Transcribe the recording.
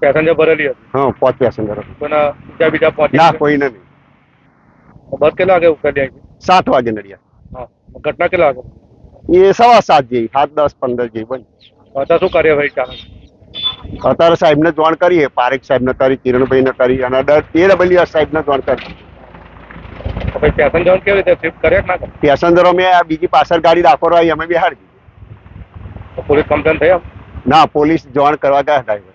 Passenger ભરેલી હતી હા પાંચ પેસેન્જર હતા કોઈના બીજા બીજા પહોંચી ના ગયા? કોઈને નહીં બસ કેટલા વાગે ઉતરી આવી સાત વાગે નડિયાદ હા ઘટના કેટલા વાગે એ સવા સાત જેવી સાત દસ પંદર જેવી બની અત્યારે શું કાર્યવાહી ચાલે છે? અત્યારે સાહેબને જાણ કરીએ પારેખ સાહેબને કરી કિરણભાઈને કરી અને એડબ્લ્યુએસ સાહેબને જાણ કરી તો પછી પેસેન્જર કેવી રીતે શિફ્ટ કર્યા કે ના કર્યા? પેસેન્જરો મેં આ બીજી પાછળ ગાડી દાખવવા આવી અમે બિહાડી દીધી તો પોલીસ કમ્પ્લેન થઈ આમ? ના પોલીસ જાણ કરવા ગયા ડ્રાઈવર